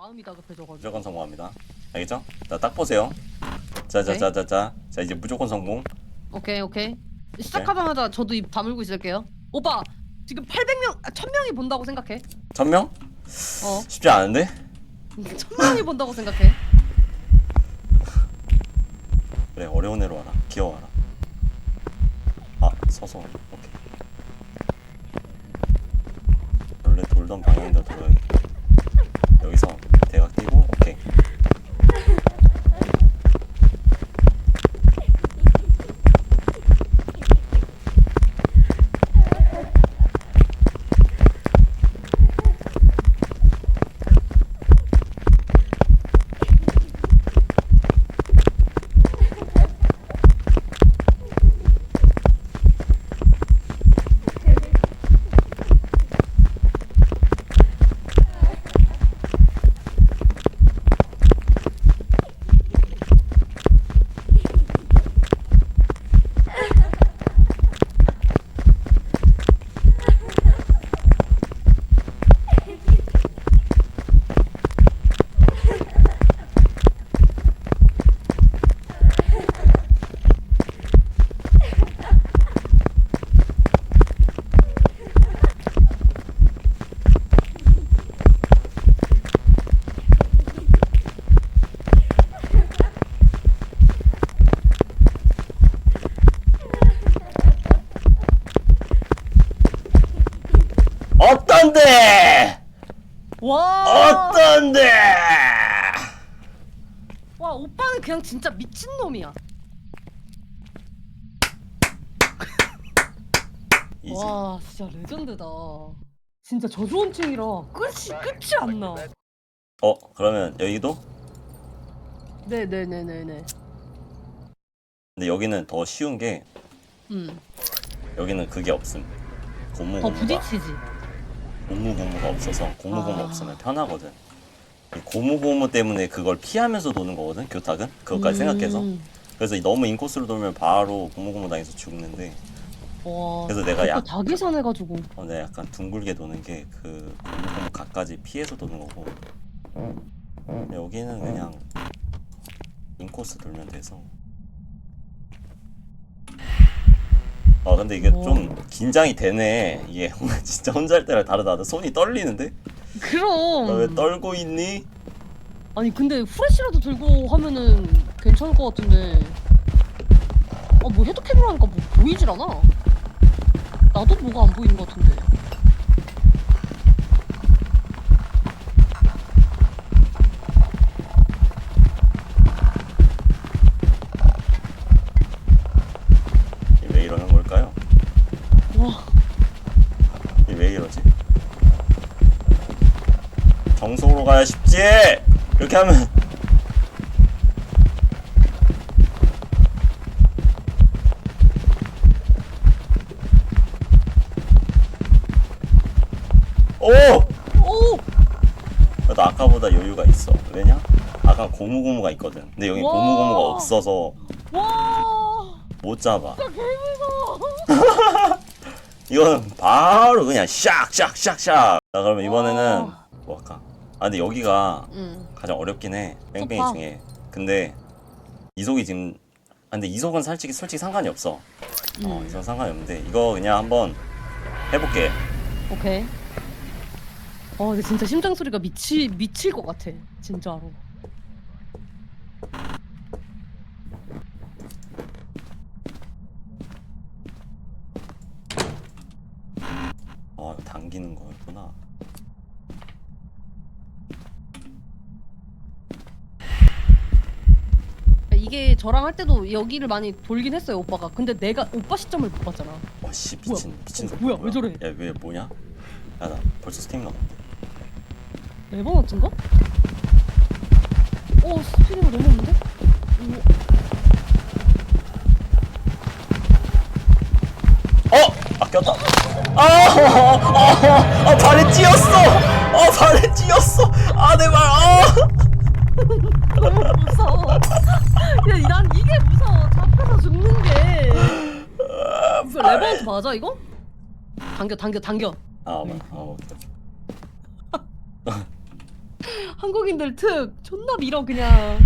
마음이 다급해져가지고. 무조건 성공합니다. 알겠죠? 자, 딱 보세요. 자, 자, 자, 자, 자. 자, 이제 무조건 성공. 오케이 오케이. 시작하자마자 저도 입 다물고 있을게요. 오빠 지금 800명, 아, 1000명이 본다고 생각해. 천명? 어, 쉽지 않은데? 1000명이 본다고 생각해. 그래, 어려운 애로 와라. 귀여워라. 아, 서서. 오케이. 원래 돌던 방향대로 돌아야겠다. 여기서 대각 뛰고, 오케이. 어떤데? 와, 어떤데? 와 오빠는 그냥 진짜 미친 놈이야. 와, 진짜 레전드다. 진짜 저조원증이라 끝이 끝이 안 나. 어, 그러면 여기도? 네, 네, 네, 네, 네. 근데 여기는 더 쉬운 게 음, 여기는 그게 없음. 고무 더 부딪히지. 고무 고무가 없어서 고무 고무 아. 없으면 편하거든. 이 고무 고무 때문에 그걸 피하면서 도는 거거든. 교탁은 그것까지 생각해서. 음, 그래서 너무 인코스로 돌면 바로 고무 고무 당해서 죽는데. 와, 그래서 내가 약- 다 계산해 가지고. 어, 내가 약간 둥글게 도는 게 그 고무 고무 각까지 피해서 도는 거고. 근데 여기는 그냥 인코스 돌면 돼서. 아 근데 이게 오. 좀 긴장이 되네. 이게 진짜 혼자 할 때랑 다르다. 나 손이 떨리는데? 그럼. 너왜 떨고 있니? 아니 근데 후레쉬라도 들고 하면은 괜찮을 것 같은데. 아 뭐 헤드캠으로 하니까 뭐 보이질 않아. 나도 뭐가 안 보이는 것 같은데. 이게 왜 이러는 걸까요? 와, 이게 왜 이러지? 가야 쉽지! 이렇게 하면 오! 오, 그래도 아까보다 여유가 있어. 왜냐? 아까 고무고무가 있거든. 근데 여기 와. 고무고무가 없어서 와, 못 잡아. 진짜 개무서워. 이거는 바로 그냥 샥샥샥샥. 자 그러면 이번에는 와. 뭐 할까? 아 근데 여기가 응. 가장 어렵긴 해. 뺑뺑이 소파. 중에. 근데 이속이 지금 아 근데 이속은 솔직히 솔직히 상관이 없어. 어, 음. 이속 상관이 없는데 이거 그냥 한번 해볼게. 오케이. 어, 근데 진짜 심장 소리가 미치 미칠 것 같아. 진짜로. 아 이거 당기는 거였구나. 이게 저랑 할 때도 여기를 많이 돌긴 했어요, 오빠가. 근데 내가 오빠 시점을 못 봤잖아. 와씨 미친 미친 어, 소리. 뭐야, 왜 저래? 야왜 뭐냐? 야 나 벌써 스팀 나갔는데. 레버너트인가? 오, 스피드가 너무 없는데? 오, 어! 아 꼈다. 아, 아, 아, 아 발에 찧었어. 아 발에 찧었어. 아내 발. 아. 너무 무서워. 야, 난 이게 무서워. 잡혀서 죽는 게. 이거 레버너트 맞아, 이거? 당겨, 당겨, 당겨. 아, 맞. 아, 오케이. 한국인들 특 존나 밀어 그냥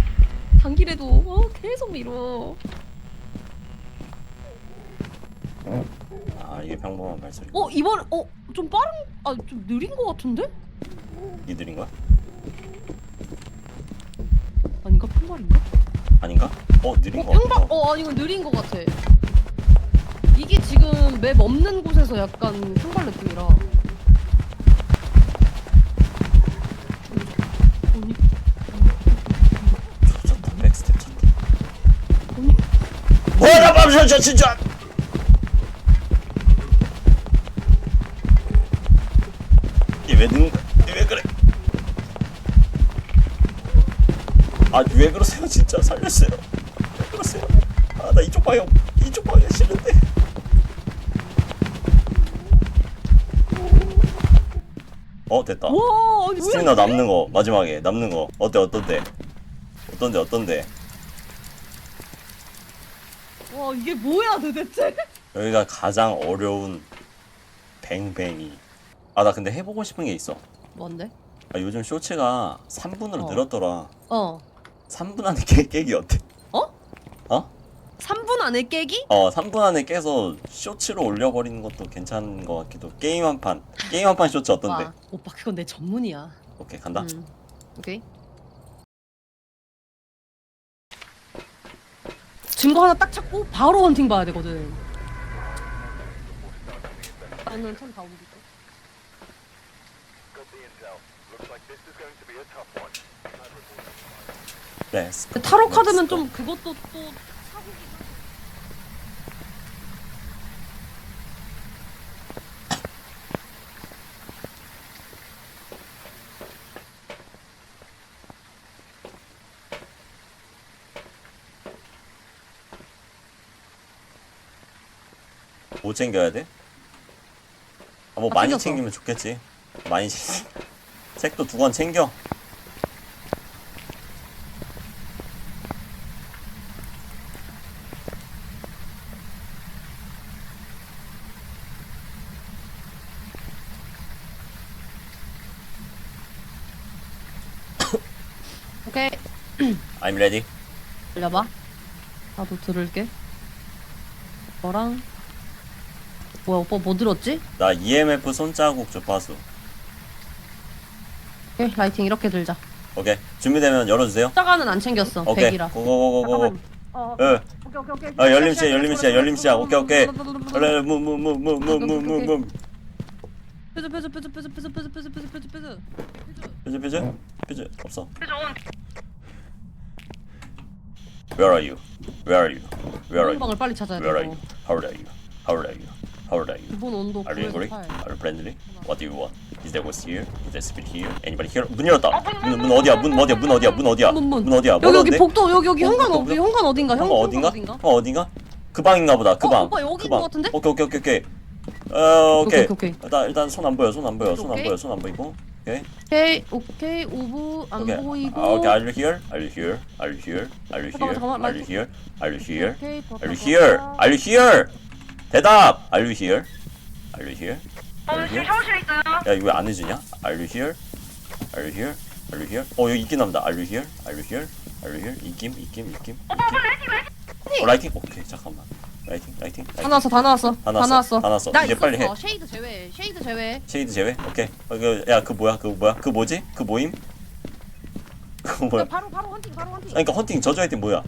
단길에도 어 계속 밀어 아 이게 평범한 발소리. 어 이번 어 좀 빠른 아 좀 느린 거 같은데 니들인 거야? 아닌가 평발인가 아닌가? 어 느린 어 거 평발 같아. 어 아니 이건 느린 거 같아 이게 지금 맵 없는 곳에서 약간 평발 느낌이라 아니 좋다 백스텝. 아니 뭐야 진짜. 이왜 는 거야? 왜 그래? 아 왜 그러세요 진짜 살려주세요. 왜 그러세요? 아 나 이쪽 방향 이쪽 방향 싫은데. 어 됐다. 와 아니 뭐야 남는 거 마지막에 남는 거 어때 어떤데? 어떤데 어떤데? 와 이게 뭐야 도대체 여기가 가장 어려운 뱅뱅이. 아 나 근데 해보고 싶은 게 있어. 뭔데 아, 요즘 쇼츠가 3분으로 어. 늘었더라. 어 3분 안에 깨, 깨기 어때? 어? 어? 3분 안에 깨기 어 3분 안에 깨서 쇼츠로 올려버리는 것도 괜찮은 것 같기도. 게임 한 판. 게임 한 판 쇼츠 어떤데? 와 오빠 그건 내 전문이야 오케이 간다. 음. 오케이. 증거 하나 딱 찾고 바로 헌팅 봐야 되거든. 나는 참다 옮기고. Got the intel. Looks like this is going to be a tough one. Go. 타로 카드는 Let's go. 좀 그것도 또. 뭐 챙겨야 돼? 아, 뭐다 많이 챙겼어. 챙기면 좋겠지. 많이 챙. 책도 두 권 챙겨. 오케이. I'm ready. 들려봐. 나도 들을게. 너랑 뭐야 오빠 뭐 들었지? 나 EMF 손자국 주파수. 오케이 라이팅 이렇게 들자. 오케이. 준비되면 열어주세요. 숫자가는 안 챙겼어. 오케이. 100이라. 고고고고고. 어, 예. 오케이 오케이 오케이. 아 열림 시작 열림 시작 열림 시작. 오케이 오케이. 얼른 무무무무무무무무. 뾰즈 뾰즈 뾰즈 뾰즈 뾰즈 뾰즈 뾰즈 뾰즈 뾰즈 뾰즈 뾰즈 뾰즈 뾰즈 없어. Where are you? Where are you? Where are you? 방을 빨리 찾아야 Where are you? 되고 How old are you? How old are you? How old are you? 기본 온도 Are you 9에서 angry? 8 Are you friendly? What do you want? Is there ghost here? Is there spirit here? Anybody here? 문 열었다. 문, 문 어디야? 문 어디야? 문 어디야? 문 어디야? 문, 문. 문 어디야? 여기 여기? 복도 여기 여기 어, 현관 복도, 어디 복도. 현관 어딘가 형 현관 어딘가? 어딘가 형 어딘가? 그 방인가 보다. 그 어, 방. 오빠 여기인 그 방. 것 같은데? 오케이 오케이 오케이 오케이. 어 오케이. 오케이, 오케이. 일단 일단 손 안 보여. 손 안 보여. 손 안 오케이. 보여. 손 안 보이고. 오케이. 오케이 오케이 오브 안 오케이. 보이고 아, 오케이. Are you here? Are you here? Are you here? Are you 잠깐만, here? 잠깐만, Are you here? Are you here? 오케이 Are you here? Are you here? 대답. Are you here? Are you here? Are you here? 야 이거 왜 안 해주냐? Are you here? Are you here? Are you here? 어 여기 있긴 합니다. Are you here? Are you here? Are you here? 이김 이김 이김. 어 라이팅? 오케이 잠깐만. 라이팅 라이팅. 다 라이팅. 나왔어 다 나왔어 다다 나왔어, 다 나왔어. 나 이제 있었어 빨리 해. 쉐이드 제외 쉐이드 제외 쉐이드 제외? 오케이. 어, 그, 야, 그 뭐야? 그 뭐야? 그 뭐지? 그 모임? 그 뭐야? 야, 바로 바로 헌팅 바로 헌팅 아니, 그러니까 헌팅 저주 아이템 뭐야?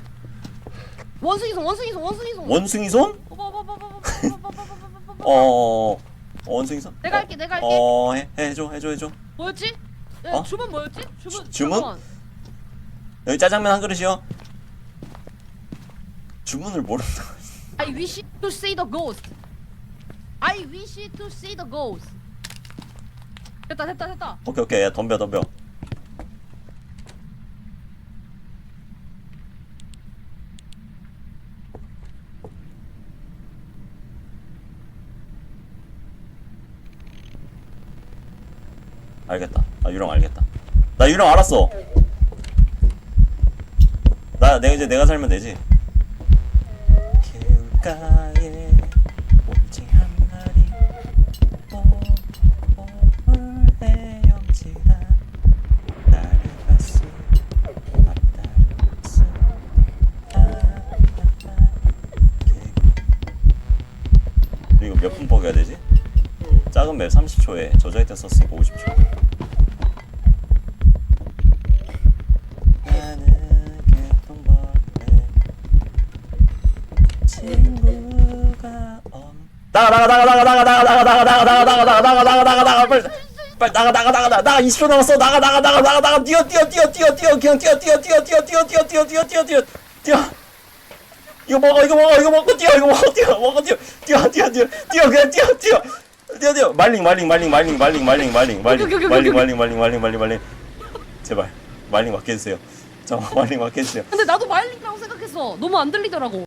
원숭이송 원숭이송 원숭이송 원숭이 손? 오빠 오빠 오빠 오빠 오빠 오빠 오빠 오빠 오빠 오빠 어, 어, 원숭이 손? 내가 어, 할게 내가 할게 어, 해, 해줘, 해줘, 해줘. 뭐였지? 야, 어? 주문 뭐였지? 주문 주- 주문? 여기 짜장면 한 그릇이요. 주문을 모른다. I wish to see the ghost. I wish to see the ghost. 됐다 됐다 됐다. 오케이, 오케이. 야, 덤벼, 덤벼. 알겠다. 나 유령 알겠다. 나 유령 알았어. 나 내가 이제 내가 살면 되지. 귓가에 오징 한 마리. 오오을 헤엄치다. 나를 봤어 앞다 봤어 이거 몇 분 먹여야 되지? 작은 맵 30초에 저자이 때 썼으니까 50초. 나가 나가 나가 나가 나가 나가 나가 나가 나가 나가 나가 나가 나가 나가 나가 나가 빨리 빨리 나가 나가 나가 나가 나가 20초 남았어 나가 나가 나가 나가 나가 뛰어 뛰어 뛰어 뛰어 뛰어 그냥 뛰어 뛰어 뛰어 뛰어 뛰어 뛰어 뛰어 뛰어 뛰어 뛰어 뛰어 이거 먹어 이거 먹어 이거 먹고 뛰어 이거 먹어 뛰어 먹어 뛰어 뛰어 뛰어 뛰어 뛰어 그냥 뛰어 뛰어 뛰어 뛰어 말링 말링 말링 말링 말링 말링 말링 말링 오케이, 오케이, 말링 오케이. 말링 말링 말링 말링 말링 제발 말링 맡게 해주세요 잠깐 말링 맡게 해주세요 근데 나도 마일링이라고 생각했어. 너무 안 들리더라고.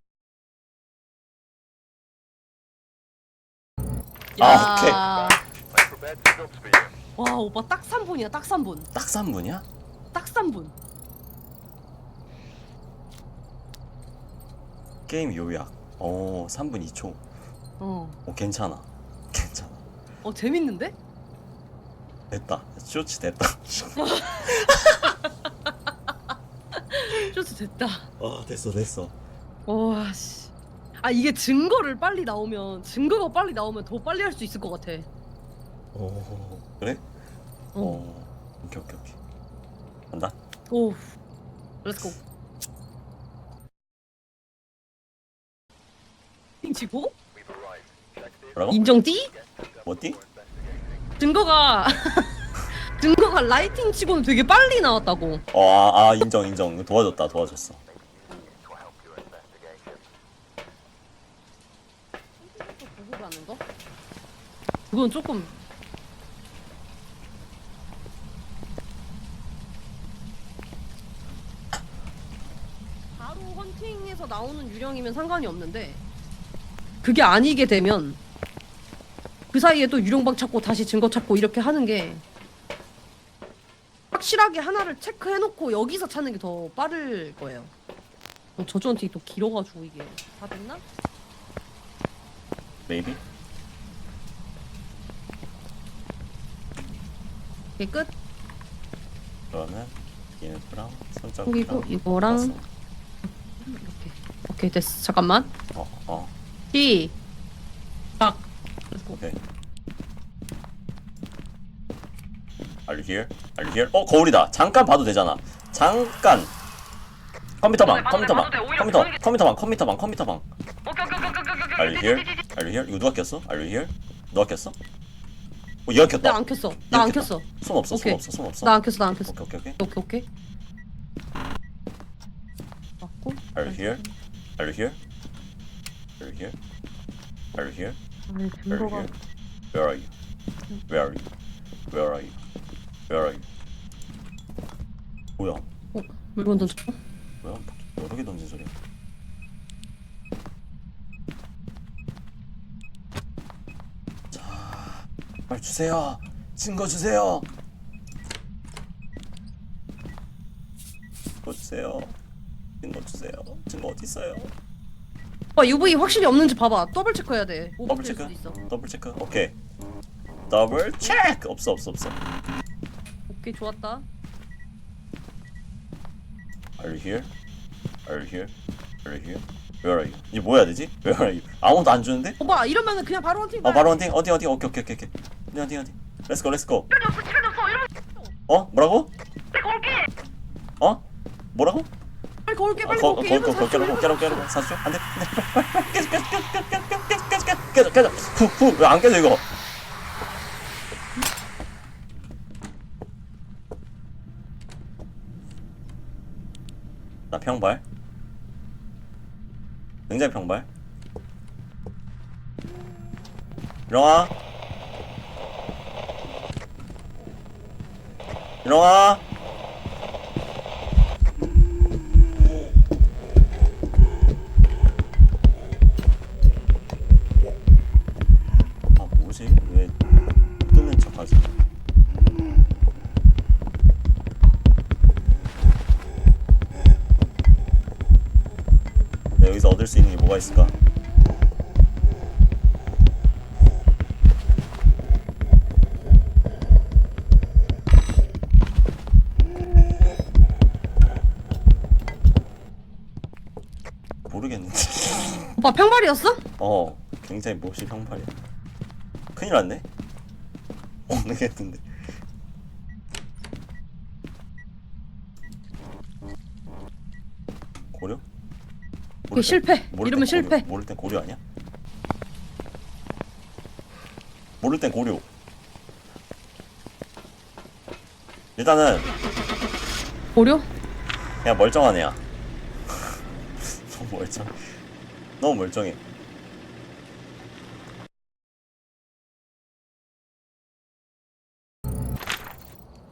아, 오케이. For you. 와 오빠 딱 3분이야 딱 3분. 딱 3분이야? 딱 3분. 게임 요약 어 3분 2초 어. 어 괜찮아 괜찮아 어 재밌는데? 됐다 쇼츠 됐다 쇼트 됐다. 어 됐어 됐어 와 씨. 아 이게 증거를 빨리 나오면 증거가 빨리 나오면 더 빨리 할 수 있을 것 같아. 어 그래? 어. 어 오케이 오케이 오케이 간다 오. 렛츠고. the 뭐라고? 인정 띠? 뭐지? 증거가 증거가 라이팅 치고는 되게 빨리 나왔다고. 어 아 아, 인정 인정 도와줬다 도와줬어 to help your investigation. 보고라는 거? 그건 조금 바로 헌팅에서 나오는 유령이면 상관이 없는데 그게 아니게 되면 그 사이에 또 유령방 찾고 다시 증거 찾고 이렇게 하는 게 확실하게 하나를 체크해놓고 여기서 찾는 게 더 빠를 거예요. 어, 저주 헌팅이 또 길어가지고 이게 다 됐나? 메 이게 끝? 그러면 얘네랑 그리고 손잡이랑 이거랑 왔어. 이렇게 오케이 됐어 잠깐만 어, 어, 시작 오케이. Are you here? Are you here? 어, 거울이다. 잠깐 봐도 되잖아. 잠깐. 컴퓨터방, 컴퓨터방, 컴퓨터, 컴퓨터방, 컴퓨터방, 컴퓨터방. Are you here? Are you here? 이거 누가 꼈어? Are you here? 누가 꼈어? 어, 얘가 켰다. 나 안 켰어 나 안 켰어 손 없어, 손 오케이. 없어, 손 없어. 나 안 켰어 나 안 켰어 오케이, 오케이, 오케이. 오케이 오케이 맞고 Are you here? Are you here? Are you here? Are you here? 아니 Are you 증거가 here? Where are you? Where are you? Where are you? Where are you? 뭐야? 어, 물건 던져 뭐야? 여러 개 던진 소리야. 자, 빨리 주세요. 증거 주세요. 증거 주세요. 증거 주세요. 증거 어디 있어요? 오빠 UV 확실히 없는지 봐봐 더블 체크해야 돼 더블 체크. 수도 있어 더블 체크. 오케이. 더블 체크. 없어 없어 없어. 오케이 좋았다 Are you here? Are you here? Are you here? Where are you? 이제 뭐 해야 되지? Where are you? 아무도 안 주는데? 오빠 이러면은 그냥 바로 헌팅 어 바로 헌팅 어디 어디 오케이 오케이 오케이 오케이 안돼 안돼 안돼 어디 어디 어디 렛츠고 렛츠고 시간이 없어 시간이 없어 이러면 어? 뭐라고? 빨리 걸게 어? 뭐라고? 빨리 걸게 빨리 걸게 걸고 걸게라고 깨라고 깨라고 사주 안돼 안돼 깨져 깨져 깨져 깨져 깨져 깨져 깨져 후후안 깨져 이거 나 평발 굉장히 평발 일어나 일어나 아 뭐지? 왜 뜨는 척하지? 네, 여기서 얻을 수 있는 게 뭐가 있을까? 오빠 평발이었어? 어, 굉장히 몹시 평발이야. 큰일 났네. 모르겠는데. 고려? 모를 땐- 실패. 모를 이러면 땐 고려. 실패. 모를 땐 고려 아니야? 모를 땐 고려. 일단은 보려? 그냥 멀쩡한 애야. 너무 멀쩡. 너무 멀쩡해.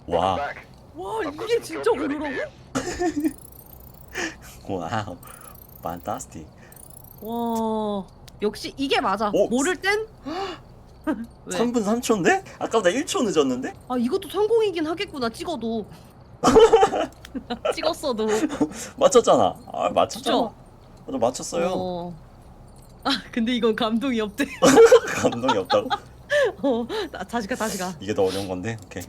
와. 와 ready for you. 와우, 판타스틱. 와 역시 이게 맞아. 오! 모를 땐 왜? 3분 3초인데? 아까보다 1초 늦었는데? 아 이것도 성공이긴 하겠구나 찍어도. 찍었어도. 맞췄잖아. 아, 맞췄잖아. 진짜? 맞아, 맞췄어요. 어. 아 근데 이건 감동이 없대. 감동이 없다고? 어, 나- 다시 가 다시 가. 이게 더 어려운 건데? 오케이.